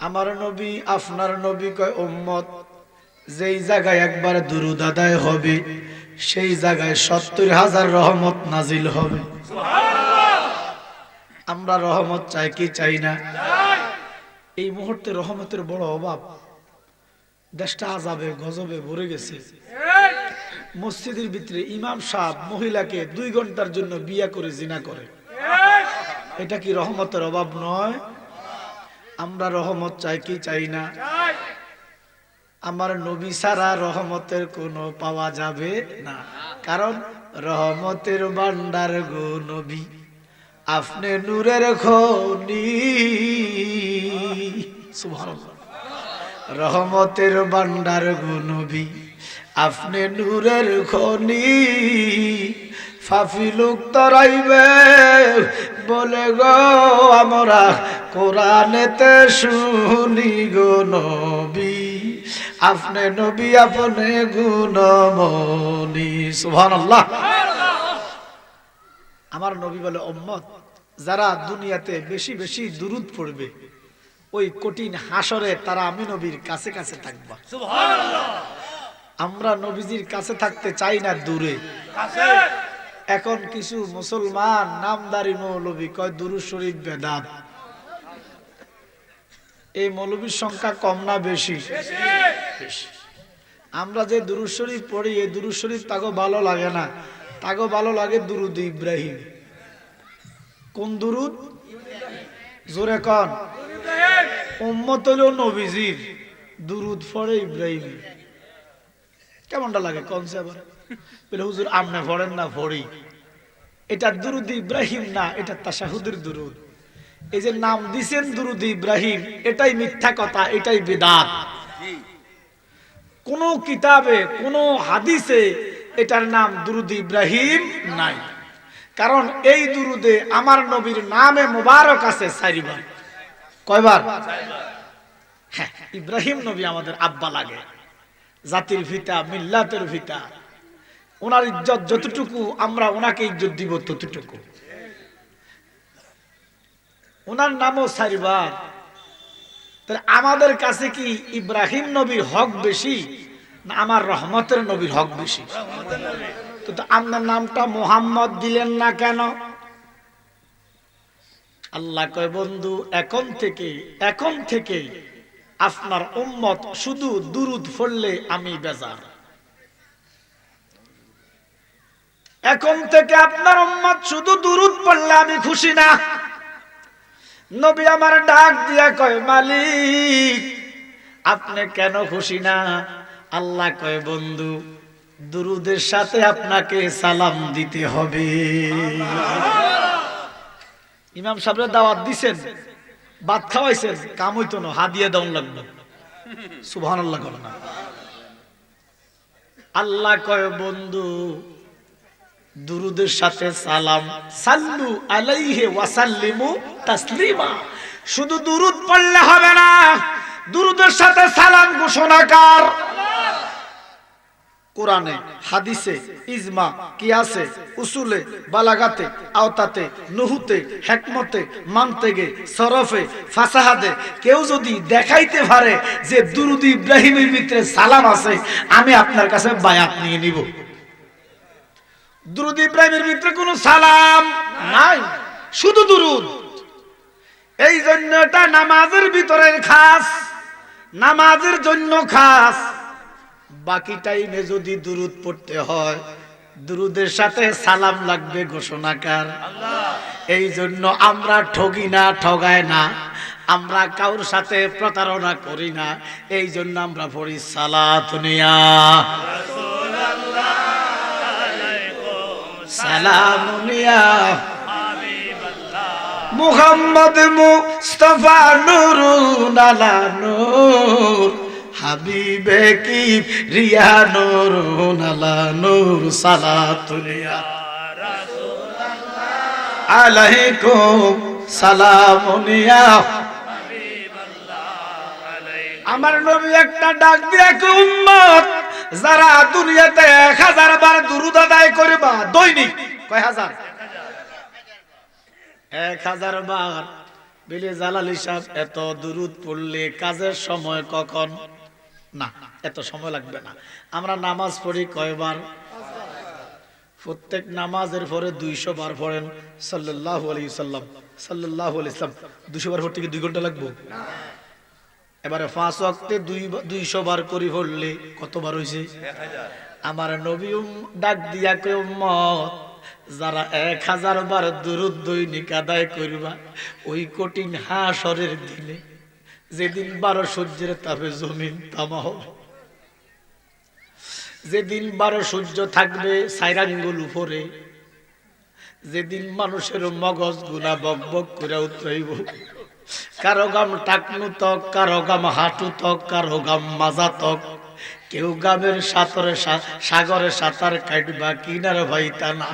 আমার নবী আপনার নবী কয় উম্মত যেই জায়গায় একবার দুরুদ আদায় হবে সেই জায়গায় সত্তর হাজার রহমত নাজিল হবে। আমরা রহমত চাই কি চাই না? এই মুহূর্তে রহমতের বড় অভাব। দেশটা আজাবে গজবে ভরে গেছে। মসজিদের ভিতরে ইমাম সাহেব মহিলাকে দুই ঘণ্টার জন্য বিয়া করে জিনা করে। এটা কি রহমতের অভাব নয়? আমরা রহমত চাই কি চাই না? আমার নবী সারা রহমতের কোনো পাওয়া যাবে না। কারণ রহমতের ভান্ডার গো নবী, আপনি নূরের খনি। রহমতের ভান্ডার গো নবী, আপনি নূরের খনি। ফাফি লোক তরাইবে বলে গো আমরা কোরআনেতে শুনি গো নবী। আপনি নবী আপনি গুণমনি সুবহানাল্লাহ। আমার নবী বলে উম্মত যারা দুনিয়াতে বেশি বেশি দুরুদ পড়বে ওই কঠিন হাসরে তারা আমি নবীর কাছে কাছে থাকবা। আমরা নবীজির কাছে থাকতে চাই না দূরে। এখন কিছু মুসলমান নামদারি মৌলবী কয়, দুরু শরীফ বেদাত। এই মৌলবীর সংখ্যা কম না বেশি। আমরা যে দুরু শরীফ পড়ি, এই দুরু শরীফ তাগো ভালো লাগে না। তাগো ভালো লাগে দুরুদ ইব্রাহিম। কোন দুরুদ? জোরে কন। উম্মত হলো নবীজির। দুরুদ পড়ে ইব্রাহিম কেমনটা লাগে কনসে আবার? হুজুর আমনে পড়েন না পড়ি এটা দুরুদ ইব্রাহিম না, এটা তাশাহুদের দুরুদ। এই যে নাম দিছেন দুরুদ ইব্রাহিম, এটাই মিথ্যা কথা, এটাই বেদাত। কোন কিতাবে, কোন হাদিসে এটার নাম দুরুদ ইব্রাহিম নাই। কারণ এই দুরুদে আমার নবীর নামে মোবারক আছে চারিবার। কয়বার? হ্যাঁ ইব্রাহিম নবী আমাদের আব্বা লাগে। জাতির ভিতা মিল্লাতের ভিতা ওনার ইজ্জত যতটুকু, আমরা ওনাকে ইজ্জত দিব ততটুকু। ওনার নামও চারিবার। তাহলে আমাদের কাছে কি ইব্রাহিম নবীর হক বেশি, না আমার রহমতের নবীর হক বেশি? তো আপনার নামটা মোহাম্মদ দিলেন না কেন? আল্লাহ কয়, বন্ধু, এখন থেকে এখন থেকে আপনার উম্মত শুধু দুরুদ পড়লে আমি বেজার। এখন থেকে আপনার উম্মত শুধু দুরুদ পড়লে আমি খুশি না। নবী আমার ডাক দিয়া কয়, মালিক, আপনি কেন খুশি না? আল্লাহ কয়, বন্ধু, দুরুদের সাথে আপনাকে সালাম দিতে হবে। ইমাম সাহেবের দাওয়াত দিছেন। ভাত খাওয়াইছেন কাম হইতো না দেওয়ান লাগল আল্লাহ না। আল্লাহ কয়, বন্ধু, দুরুদের সাথে সালাম। সাল্লু আলাইহে ওয়াসাল্লিমু তাসলিমা। শুধু দুরুদ পড়লে হবে না, দুরুদের সাথে সালাম ঘোষণাকার কোরআনে, হাদিসে, ইজমা, কিয়াসে, উসুলে, বালাগাতে, আওতাতে, নুহুতে, হেকমতে, মানতেগে, সরফে, ফাসাহাদে, কেউ যদি দেখাইতে পারে যে দুরুদ ইব্রাহিমের ভিতরে সালাম আছে, আমি আপনার কাছে বায়াত নিয়ে নিব। দুরুদ ইব্রাহিমের ভিতরে কোনো সালাম নাই, শুধু দুরুদ। এই জন্য এটা নামাজের ভিতরের খাস, নামাজের জন্য খাস। বাকি টাইমে যদি দুরুদ পড়তে হয়, দুরুদের সাথে সালাম লাগবে ঘোষণাকার। এই জন্য আমরা ঠগি না ঠগায় না। আমরা কাউর সাথে প্রতারণা করি না। এই জন্য আমরা পড়ি সালাতনিয়া সালামুনিয়া মুহাম্মদ মুস্তফা নুরুন আলা নূর। হাবিবে কি রিয়া নুরুন আলা নূর সালাতুনিয়া আলাইকুম সালামুনিয়া আমার নবী একটা ডাক দিয়ে উম্মত, যারা দুনিয়াতে এক হাজার বার দুরুদ আদায় করবা, দৈনিক কয় হাজার? এক হাজার বার। বেলে জালালি সাহেব এত দূরত পড়লে কাজের সময় কখন? না, এত সময় লাগবে না। আমরা নামাজ পড়ি কয়বার? প্রত্যেক নামাজের পরে দুইশো বার পড়েন সাল্লাহ আলী সাল্লাম। সাল্লাহ আলি দুশো বার পড়তে দুই ঘণ্টা লাগবো? এবারে পাঁচ অক্টে দুই দুইশো বার করি পড়লে কতবার হয়েছে? আমার নবী ডাক দিয়া কে উম্মত, যারা এক হাজার বার দুরুদ দৈনিক আদায় করবা, ওই কঠিন হাসরের দিনে যেদিন বারো সূর্যের তাপে জমিন তামা হবে, যেদিন বারো সূর্য থাকবে সাইরাঙ্গুল উপরে, যেদিন মানুষের মগজ গুনা বক বক করে উতরাইব, কারও গাম টাকনু তক কারও গাম হাঁটু তক কারও গাম মাজা তক কেউ গামের সাঁতরে সাগরে সাঁতার কাটবা, কিনার ভাই তা না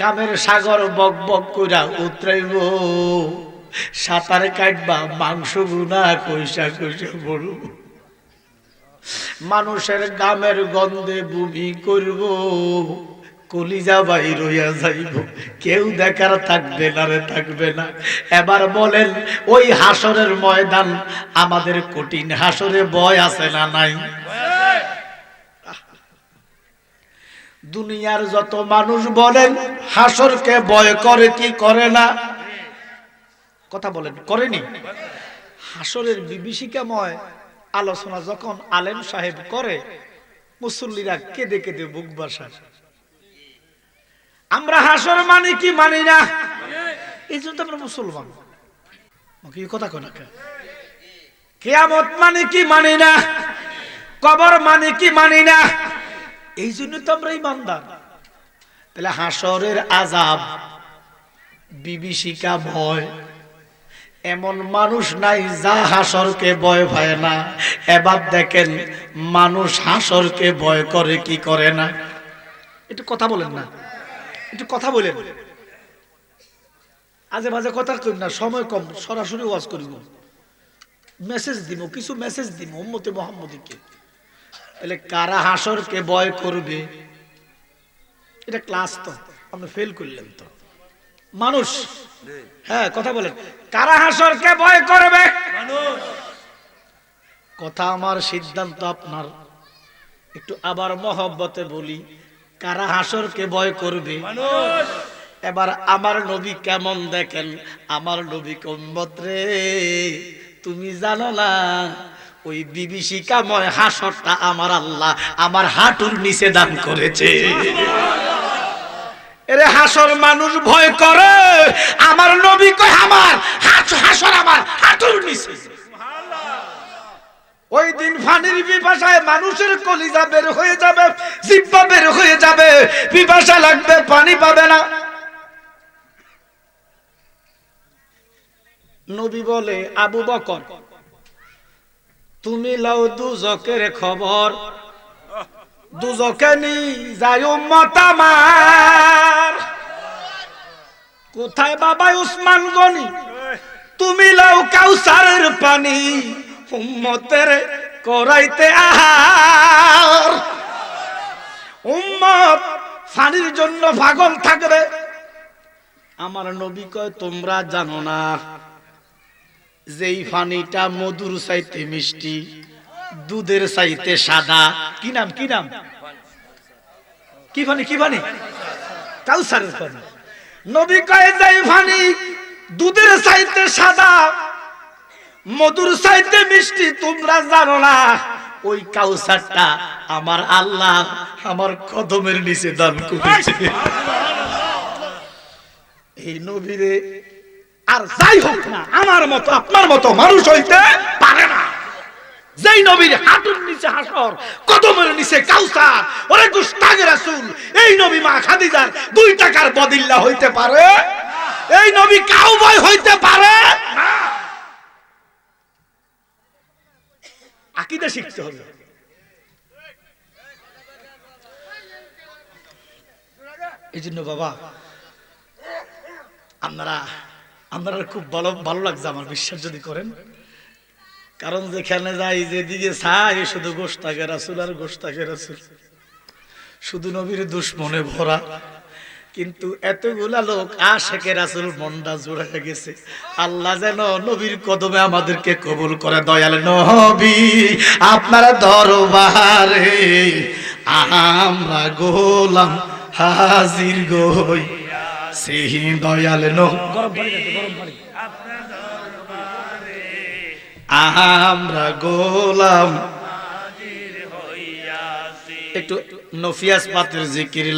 গামের সাগর বক বক কইরা উতরাইব। সাঁতার কাটবা, মাংস গুনা কইসা কইসা বড় মানুষের গামের গন্ধে বুমি করব, কলিজা বাই রইয়া যাইব। কেউ দেখার থাকবে না রে, থাকবে না। এবার বলেন, ওই হাসরের ময়দান আমাদের কঠিন হাসরে বয় আছে না নাই? দুনিয়ার যত মানুষ বলেন, হাসরকে ভয় করে কি করে না? কথা বলেন, করেনি। হাসরের বিভীষিকাময় আলোচনা যখন আলেম সাহেব করে, মুসল্লিরা কেঁদে কেঁদে বুক বাসা আমরা হাসর মানে কি মানি না? এই জন্য আমরা মুসলমান। কথা কোনা? কেয়ামত মানে কি মানি না? কবর মানে কি মানি না? এই জন্য তো আমরা ইমানদার। তাহলে হাসরের আজাব বিভীষিকা ভয় এমন মানুষ নাই যা হাসরকে ভয় পায় না। এবার দেখেন, মানুষ হাসরকে ভয় করে, কি করে না? একটু কথা বলেন না। একটু কথা বলেন। আজে মাঝে কথা করি না, সময় কম, সরাসরি ওয়াজ করিব। মেসেজ দিব, কিছু মেসেজ দিব, উম্মতে মোহাম্মদীকে। তাহলে কারা হাসরকে ভয় করবে? এটা ক্লাস তো, আপনি ফেল করলেন তো। মানুষ। হ্যাঁ কথা বলেন। কারা হাসরকে ভয় করবে? কথা আমার সিদ্ধান্ত আপনার। একটু আবার মহব্বতে বলি কারা হাসরকে ভয় করবে? এবার আমার নবী কেমন দেখেন? আমার নবী কম্বত রে তুমি জানো না ওই বিভীষিকাময় হাসরটা আমার আল্লাহ আমার হাঁটুর নিচে দান করেছে। এরে হাসর মানুষ ভয় করে। আমার নবী কয় আমার হাস- হাসর আমার হাঁটুর নিচে। ওই দিন ফানির পিপাসায় মানুষের কলিজা বের হয়ে যাবে জিব্বা বের হয়ে যাবে। পিপাসা লাগবে পানি পাবে না। নবী বলে আবু বকর তুমি লাও দুজকের খবর। দুজকে নি যায় উম্মত আমার। কোথায় বাবা উসমান গনি? তুমি লাও কাউসারের পানি উম্মতের করাইতে আহার। উম্মত পানির জন্য পাগল থাকবে। আমার নবী কয়, তোমরা জানো না যেই পানিটা মধুর চাইতে মিষ্টি, দুধের চাইতে সাদা কি নাম কি নাম? কি পানি কি পানি কাউসারের পানি নবী কয়, যেই পানি দুধের চাইতে সাদা, মধুর চাইতে মিষ্টি, তোমরা জানো না, ওই কাউসারটা আমার আল্লাহ আমার কদমের নিচে দান করেছে। এই নবীরে আর যাই হোক না, আমার মতো, আপনার মতো মানুষ হইতে যেই নবীর হাঁটুর নিচে হাসর, কদমের নিচে কাউসার। ওরে গুস্তাগে রাসূল, এই নবী মা খাদিজার দুই টাকার বদিল্লা হইতে পারে? এই নবী কাউ বয় হইতে পারে? না। আকিদা শিখতে হবে এই জন্য বাবা, আপনারা আপনারা খুব ভালো ভালো লাগছে আমার বিশ্বাস যদি করেন। কারণ যেখানে যাই, যেদিকে চাই, শুধু গোস্তাকে রাসুল আর গোস্তাকে রাসুল। শুধু নবীর দুশ্মনে ভরা। কিন্তু এতগুলা লোক আশেকে রাসুল মন্ডা জোড়া গেছে। আল্লাহ যেন নবীর কদমে আমাদেরকে কবুল করে। দয়াল নবী, আপনার দরবারে আমরা গোলাম হাজির গই। সেই দয়াল ন গরম পানি গরম পানি। আমরা গোলাম। একটু নফিয়াস পাতের জিকির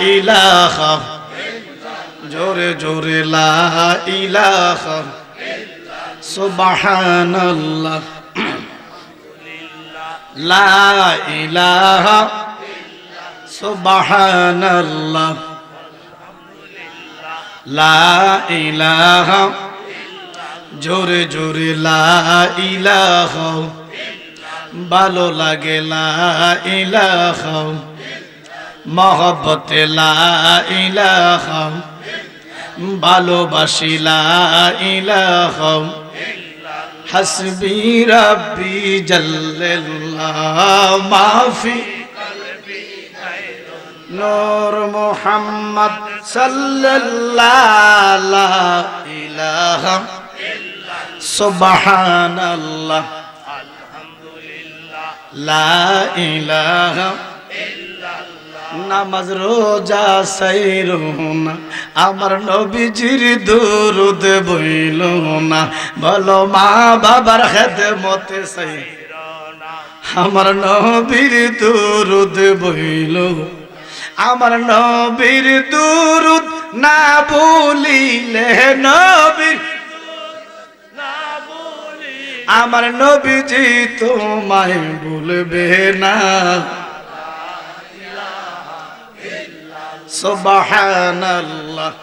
ইলাহা। জোরে জোরে লা ইলাহা। সুবহানাল্লাহ। লা জোরে জোরে ভালো লাগে লা ইলাহা মহব্বতে লা ইলাহা ভালোবাসি লা ইলাহা হাসবি রাব্বি মাফি নূর মুহাম্মদ সাল্লাল্লাহ ইলাহা সুবহানাল্লাহ। লা ইলাহা নামাজ রোজা সাইরুনা। আমার নবীজির দুরুদ বইল না বলো মা বাবার খেদমতে সাই আমার নবীর দুরুদ বইল আমার নবীর দুরুদ না বলিলে নবীর আমার নবীজি তোমায় ভুলবে না। সুবহানাল্লাহ।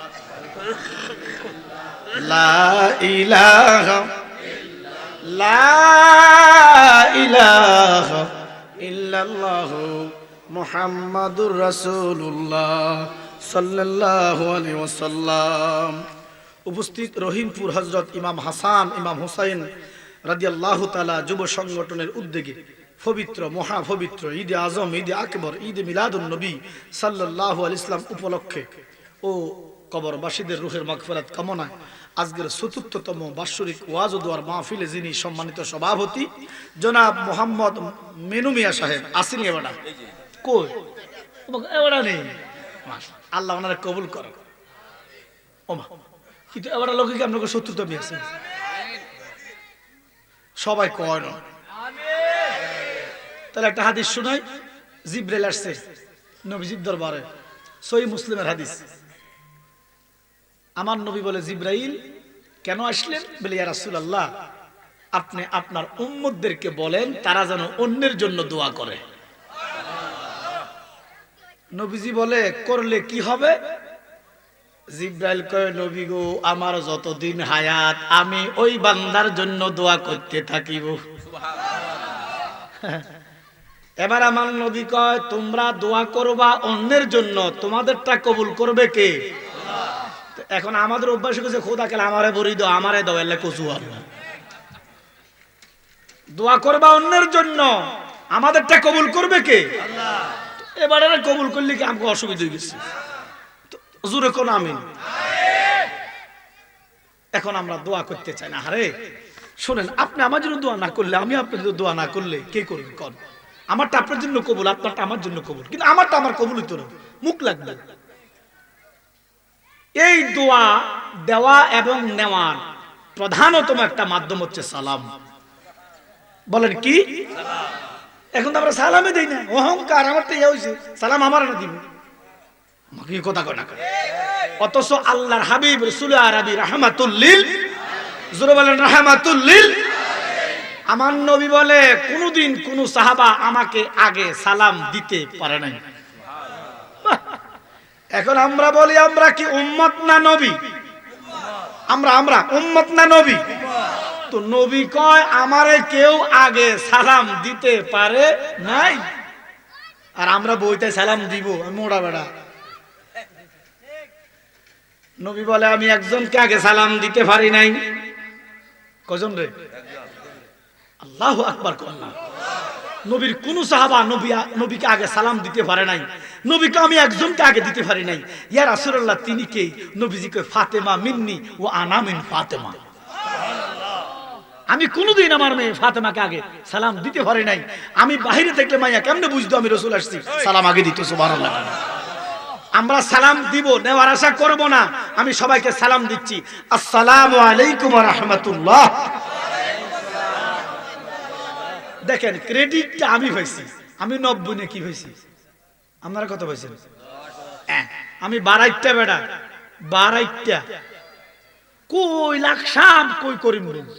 লা ইলাহা লা উপস্থিত রহিমপুর হজরত ইমাম হাসান, ইমাম হুসাইন রাদিয়াল্লাহু তাআলা যুব সংগঠনের উদ্যোগে পবিত্র, মহাপবিত্র ঈদে আজম, ঈদে আকবর, ঈদে মিলাদুল নবী সাল্লাল্লাহু আল ইসলাম উপলক্ষে ও কবরবাসীদের রুহের মাগফিরাত কামনায় আজকের চতুর্থতম বাৎসরিক ওয়াজ মাহফিলে যিনি সম্মানিত সভাপতি, জনাব মোহাম্মদ মেনু মিয়া সাহেব, আসেনি এবারা কই? এবারা নেই। আল্লাহ ওনারা কবুল করে ওমা, কিন্তু এবার লোকে কি আপনাকে শত্রুতা পেয়েছে সবাই কয় না। তাহলে একটা হাদিস শোনাই জিব্রেল আসছে নবীজির দরবারে। সই মুসলিমের হাদিস। আমার নবী বলে, জিব্রাইল, কেন আসলেন? বলে, ইয়া রাসূলুল্লাহ, আপনি আপনার উম্মতদেরকে বলেন, তারা যেন অন্যের জন্য দোয়া করে। নবীজি বলে, করলে কি হবে? জিব্রাইল কয়, নবী গো, আমার যতদিন হায়াত, আমি ওই বান্দার জন্য দোয়া করতে থাকিব এবার আমার নবী কয়, তোমরা দোয়া করবা অন্যের জন্য, তোমাদেরটা কবুল করবে কে? এখন আমাদের অভ্যাস হয়েছে, খোদা কেলে আমারে বরি দাও, আমারে দাও, এলে কচু দোয়া করবা অন্যের জন্য, আমাদেরটা কবুল করবে কে? এবারে কবুল করলে কি আমাকে অসুবিধা হয়ে গেছে? জোরে কোন আমিন। এখন আমরা দোয়া করতে চাই না, আরে। শোনেন, আপনি আমার জন্য দোয়া না করলে, আমি আপনার জন্য দোয়া না করলে কে করবে কন? আমারটা আপনার জন্য কবুল, আপনারটা আমার জন্য কবুল। কিন্তু আমারটা আমার কবুল হইতো না, মুখ লাগবে। এই দোয়া দেওয়া এবং নেওয়ার প্রধানতম একটা মাধ্যম হচ্ছে সালাম। বলেন কি? এখন তো আমরা সালামে দেই না, অহংকার, আমারটা ইয়ে হয়েছে সালাম আমার না দিব। এই কথা কেন? অথচ আল্লাহর হাবিব আরবি জোরে বলেন আমার নবী বলে, কোনদিন কোন সাহাবা আমাকে আগে সালাম দিতে পারে নাই। এখন আমরা বলি, আমরা কি উম্মত না নবী? আমরা আমরা উম্মত না নবী? তো নবী কয়, আমারে কেউ আগে সালাম দিতে পারে নাই। আর আমরা বইতে সালাম দিব মোড়া বেড়া। নবী বলে, আমি একজনকে আগে সালাম দিতে পারি নাই। কজন রে? আল্লাহ আকবার করলাম নবীর কোন সাহাবা নবী নবীকে আগে সালাম দিতে পারে নাই। নবীকে আমি একজনকে আগে দিতে পারি নাই। ইয়া রাসূলুল্লাহ, তিনি কে? নবীজিকে ফাতেমা মিন্নি ও আনা মিন ফাতেমা। আমি কোনোদিন আমার মেয়ে ফাতেমাকে আগে সালাম দিতে পারি নাই। আমি বাহিরে থাকলে মাইয়া কেমনে বুঝতো আমি রসুল আসছি? সালাম আগে দিত, সুবহানাল্লাহ। আমরা সালাম দিব নেওয়ার আশা করব না। আমি সবাইকে সালাম দিচ্ছি। আসসালামু আলাইকুম রাহমাতুল্লাহ। দেখেন ক্রেডিটটা আমি হয়েছি আমি নব্বই কি পাইছি? আপনারা কত পাইছেন? হ্যাঁ, আমি বারাইটটা বেড়া বারাইটটা। কই লাকসাম কই করিমগঞ্জ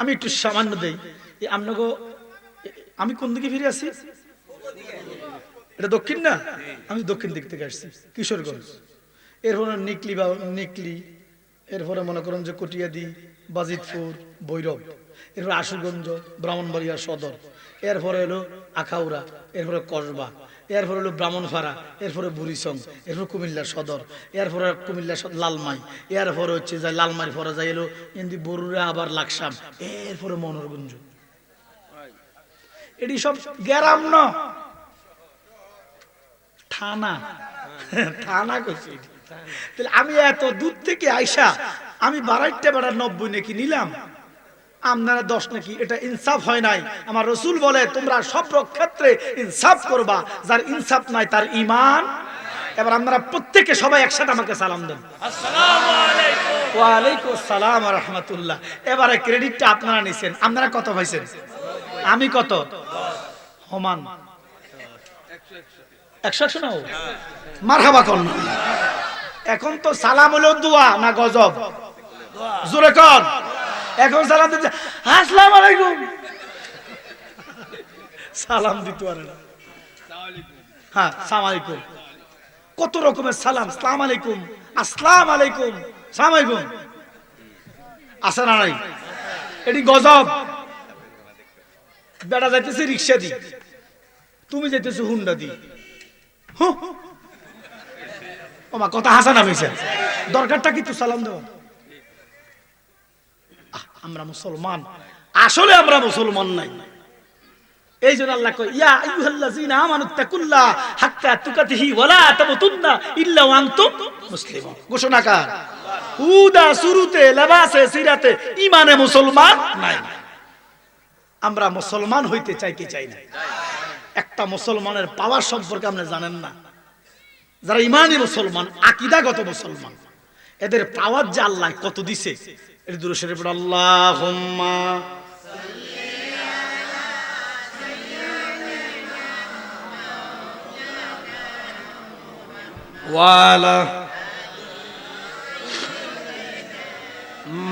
আমি একটু সামান্য দেই। আপনাকে আমি কোন দিকে ফিরে আসি? এটা দক্ষিণ না? আমি দক্ষিণ দিক থেকে আসছি, কিশোরগঞ্জ। এরপরে নিকলি বা নিকলি, এরপরে মনে করেন যে কটিয়াদি, বাজিতপুর বৈরব এরপরে আশুগঞ্জ, ব্রাহ্মণবাড়িয়া সদর, এরপরে হলো আখাউড়া, এরপরে কসবা, এরপরে হলো ব্রাহ্মণপাড়া, এরপরে বুড়িসং এরপরে কুমিল্লা সদর, এরপরে কুমিল্লা লালমাই, এরপরে হচ্ছে যায় লালমাই পরে যাই এলো এমনি বরুরা আবার লাকসাম, এরপরে মনোরগঞ্জ এটি সব গ্যারাম না থানা। থানা করছি তাহলে আমি এত দূর থেকে আইসা আমি বারাইটা বেড়ার নব্বই নাকি নিলাম? আপনারা দশ নাকি? এটা ইনসাফ হয় নাই। আমার রসুল বলে তোমরা সব ক্ষেত্রে ইনসাফ করবা। যার ইনসাফ নাই তার ইমান এবার আপনারা প্রত্যেকে সবাই একসাথে আমাকে সালাম দেন। ওয়ালাইকুম আসসালাম রহমতুল্লাহ। এবারে ক্রেডিটটা আপনারা নিছেন। আপনারা কত পাইছেন? আমি কত? সমান এখন তো সালাম হলো দোয়া না গজব? জোরে কর। এখন সালাম দিতে আসসালাম আলাইকুম। সালাম দিতে পারে না। হ্যাঁ সালাম আলাইকুম। কত রকমের সালাম? সালাম আলাইকুম। আসসালাম আলাইকুম। সালাম আলাইকুম। আসে না নাই? এটি গজব। বেড়া যাইতেছে রিক্সা দি। তুমি যাইতেছো হুন্ডা দি। ওমা, কথা দরকারটা সালাম দেওয়া? আমরা মুসলমান। আসলে আমরা মুসলমান নাই। এই জন্য আল্লাহ কয়, ইয়া হাত্তা তুকাতিহি ওয়ালা তামুতুন্না ইল্লা ওয়া আনতুম মুসলিমুন। ঘোষণাকার উদা লেবাসে, সিরাতে মুসলমান নাই। আমরা মুসলমান হইতে চাই কি চাই না? একটা মুসলমানের পাওয়ার সম্পর্কে আপনি জানেন না। যারা ইমানি মুসলমান, আকিদাগত মুসলমান, এদের পাওয়ার যে আল্লাহ কত দিছে, এর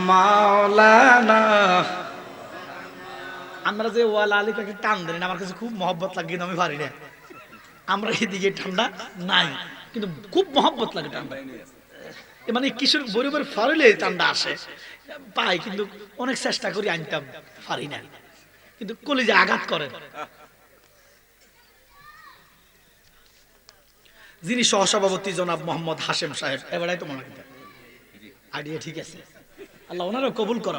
মাওলানা আমরা যে ওয়ালা আলীকে টান দেন, আমার কাছে খুব মহব্বত লাগে, কিন্তু আমি পারি না। আমরা এদিকে ঠান্ডা নাই, কিন্তু খুব মহব্বত লাগে ঠান্ডা। মানে কিশোর গরিবের ফারলে ঠান্ডা আসে। পাই, কিন্তু অনেক চেষ্টা করি আনতাম, পারি না। কিন্তু কলিজে আঘাত করে। যিনি সহসভাপতি জনাব মোহাম্মদ হাশেম সাহেব, এবারে তো মনে আইডিয়া ঠিক আছে। আল্লাহ ওনারও কবুল করো